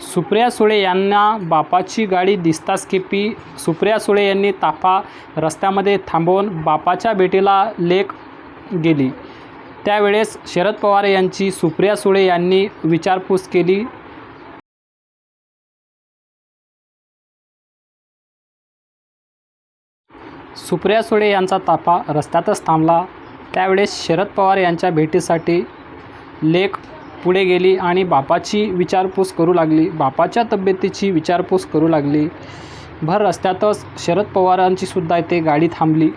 सुप्रिया सुळे यांना बापाची गाडी दिसताच खेपी सुप्रिया सुळे यांनी ताफा रस्त्यामध्ये थांबवून बापाच्या भेटीला लेक गेली. त्यावेळेस शरद पवार यांची सुप्रिया सुळे यांनी विचारपूस केली. सुप्रिया सुळे यांचा ताफा रस्त्यातच थांबला. त्यावेळेस शरद पवार यांच्या भेटीसाठी लेक पुढे गेली आणि बापाची विचारपूस करू लागली. बापाच्या तब्येतीची विचारपूस करू लागली. भर रस्त्यातच शरद पवारांची सुद्धा इथे गाडी थांबली.